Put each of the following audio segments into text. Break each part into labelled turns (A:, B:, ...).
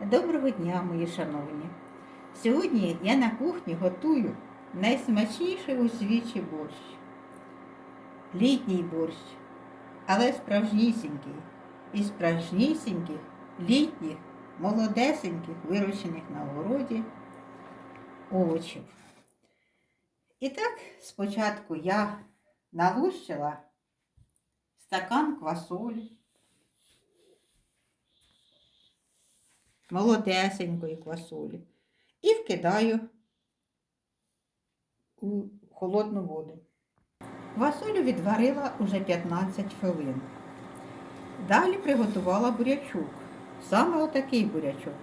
A: Доброго дня, мої шановні. Сьогодні я на кухні готую найсмачніший у світі борщ. Літній борщ, але справжнісінький. Із справжнісіньких, літніх, молодесеньких, вирощених на городі овочів. І так, спочатку я налущила стакан квасолі. Молодесенької квасолі і вкидаю у холодну воду. Квасолю відварила уже 15 хвилин. Далі приготувала бурячок. Саме отакий бурячок,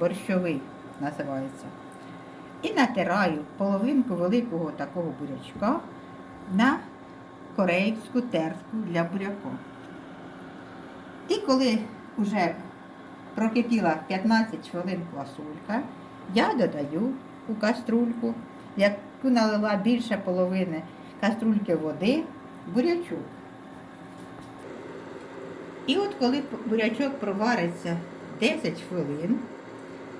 A: борщовий називається. І натираю половинку великого такого бурячка на корейську тертку для буряка. І коли вже прокипіла 15 хвилин квасолька, я додаю у каструльку, яку налила більше половини каструльки води, бурячок. І от коли бурячок провариться 10 хвилин,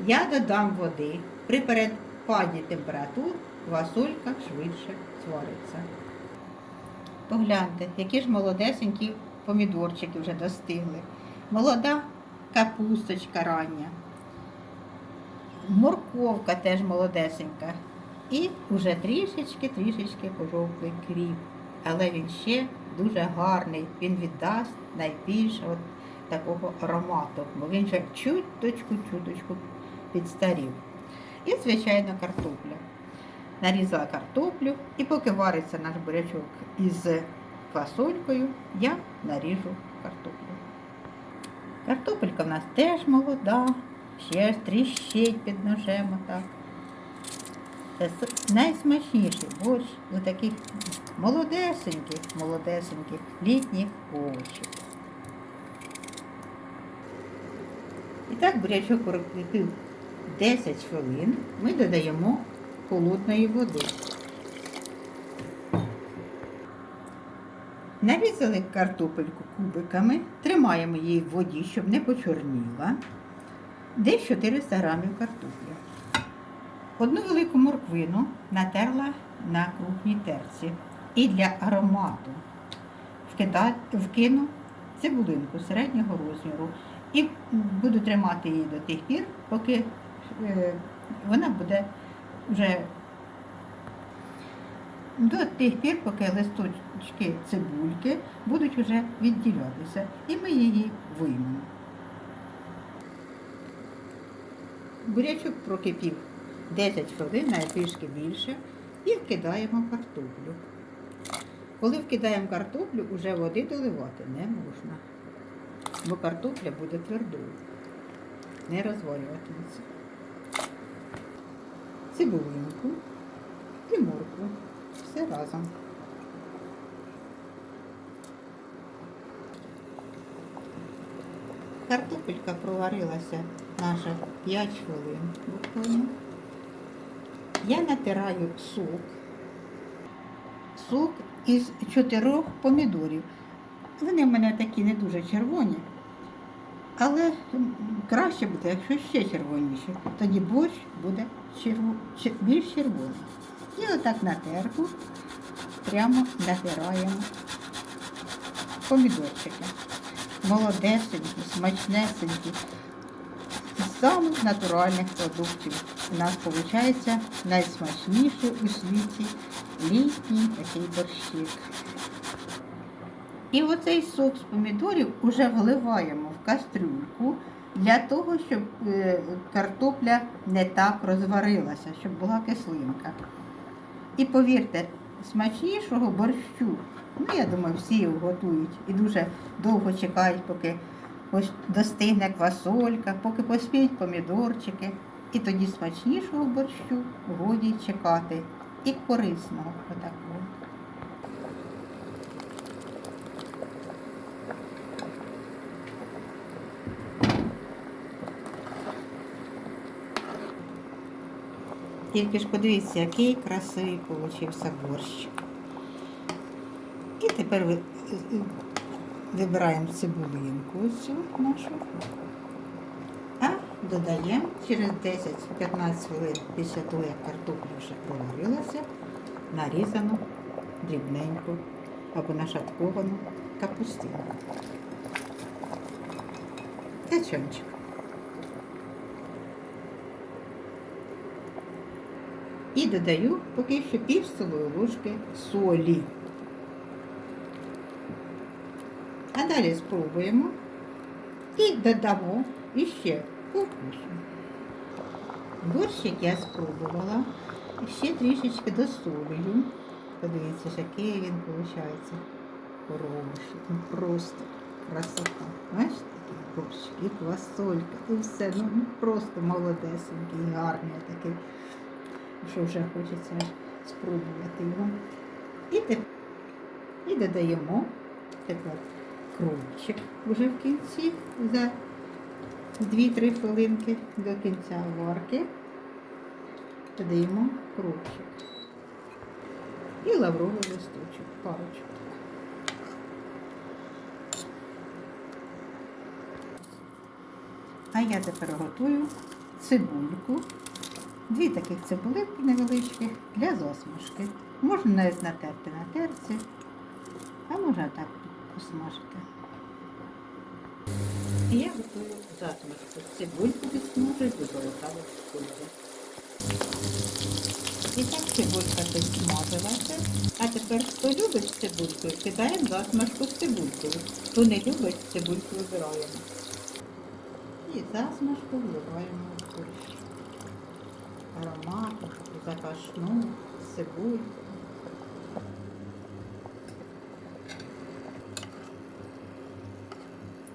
A: я додам води. При перепаді температур квасолька швидше свариться. Погляньте, які ж молодесенькі помідорчики вже достигли. Молода капусточка рання, морковка теж молодесенька. І вже трішечки-трішечки пожовклий кріп. Але він ще дуже гарний, він віддасть найбільше от такого аромату, бо він вже чуточку-чуточку підстарів. І, звичайно, картопля. Нарізала картоплю і поки вариться наш бурячок із фасолькою, я наріжу. Картопелька в нас теж молода, ще тріщить під ножем отак. Це найсмачніший борщ з таких молодесеньких, молодесеньких літніх овочів. І так бурячок прокипів 10 хвилин. Ми додаємо холодної води. Нарізали картопельку кубиками, тримаємо її в воді, щоб не почорніла. Десь 400 грамів картоплі. Одну велику морквину натерла на крупній терці. І для аромату вкину цибулинку середнього розміру. І буду тримати її до тих пір, поки е, вона буде вже до тих пір, поки листочки цибульки будуть вже відділятися, і ми її виймемо. Бурячок прокипів 10 хвилин, а трішки більше, і вкидаємо картоплю. Коли вкидаємо картоплю, вже води доливати не можна, бо картопля буде твердою, не розварюватиметься. Цибулинку і моркву. Все разом. Картопелька проварилася наша 5 хвилин буквально. Я натираю сок. Сок із чотирьох помідорів. Вони в мене такі не дуже червоні, але краще буде, якщо ще червоніші. Тоді борщ буде черво... більш червоний. І отак на терку прямо натираємо помідорчики. Молодесенькі, смачнесенькі. З самих натуральних продуктів. У нас виходить найсмачніший у світі літній такий борщик. І оцей сок з помідорів вже вливаємо в кастрюльку для того, щоб е, картопля не так розварилася, щоб була кислинка. І повірте, смачнішого борщу, ну я думаю, всі його готують і дуже довго чекають, поки достигне квасолька, поки поспіють помідорчики. І тоді смачнішого борщу годі чекати. І корисного отакого. Тільки ж подивіться, який красивий получився борщ. І тепер вибираємо цибулинку цю нашу. А Додаємо через 10-15 хвилин після того, як картопля вже проварилася, нарізану дрібненьку або нашатковану капустину. Качанчик. І додаю поки що пів столової ложки солі. А далі спробуємо і додамо іще по вкусу. Борщик я спробувала. Ще трішечки досолюю. Подивіться, який він виходить. Хороший. Ну просто красота. Бачите, такий борщик, і квасолька, і все. Ну, просто молодесенький, гарний такий. Що вже хочеться спробувати його. І, теп- і додаємо тепер крупчик вже в кінці за 2-3 хвилинки до кінця варки. Додаємо крупчик. І лавровий листочок, парочку. А я тепер готую цибульку. Дві таких цибулинки невеличкі для засмажки. Можна навіть натерти на терці, а можна так посмажити. І я готую засмажку. Цибульку підсмажую до золотавого кольору. І так цибулька підсмажилася. А тепер хто любить з цибулькою, кидаємо засмажку з цибулькою. Хто не любить, цибульку вибираємо. І засмажку вливаємо в борщ. Аромату, запашну, цибульку.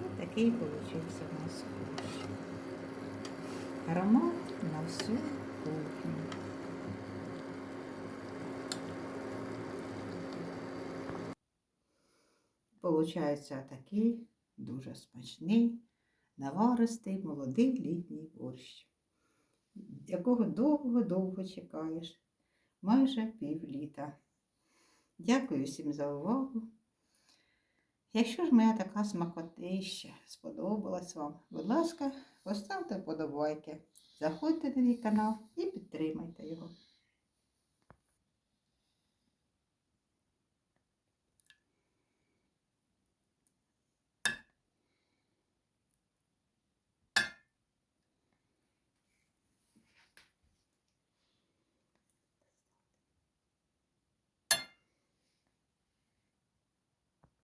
A: Ось такий получився у нас борщ. Аромат на всю кухню. Получається такий дуже смачний, наваристий, молодий літній борщ, якого довго-довго чекаєш, майже півліта. Дякую всім за увагу. Якщо ж моя така смакотища сподобалась вам, будь ласка, поставте вподобайки, заходьте на мій канал і підтримайте його.